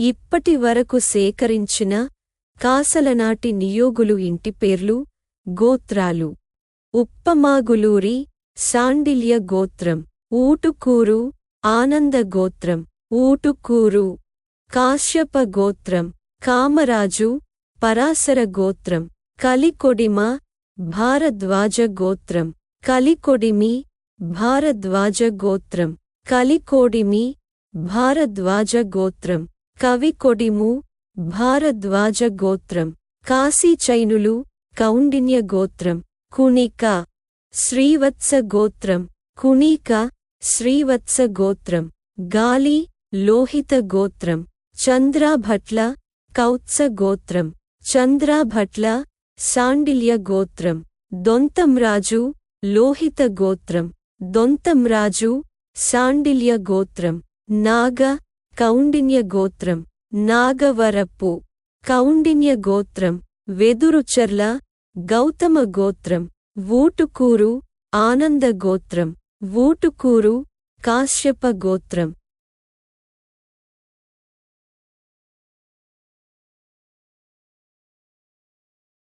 ఇప్పటి వరకు సేకరించిన కాసలనాటి నియోగులు ఇంటి పేర్లు గోత్రాలు. ఉప్పమాగులూరి సాండిల్య గోత్రం. ఊటుకూరు ఆనంద గోత్రం. ఊటుకూరు కాశ్యప గోత్రం. కామరాజు పరాశర గోత్రం. కలికొడిమ భారద్వాజ గోత్రం. కలికొడిమి భారద్వాజ గోత్రం. కలికోడిమి భారద్వాజ గోత్రం. కవికొడిము భారద్వాజ గోత్రం కాశీచైనులు కౌండిన్య గోత్రం కుణిక శ్రీవత్స గోత్రం కుణిక శ్రీవత్స గోత్రం గాలి లోహిత గోత్రం చంద్రాభట్ల కౌత్స గోత్రం చంద్రాభట్ల సాండిల్య గోత్రం దొంతంరాజు లోహిత గోత్రం దొంతంరాజు సాండిల్య గోత్రం నాగ కౌండిన్య గోత్రం నాగవరపు కౌండిన్య గోత్రం వెదురుచర్ల గౌతమ గోత్రం వూటుకూరు ఆనంద గోత్రం వూటుకూరు కాశ్యప గోత్రం.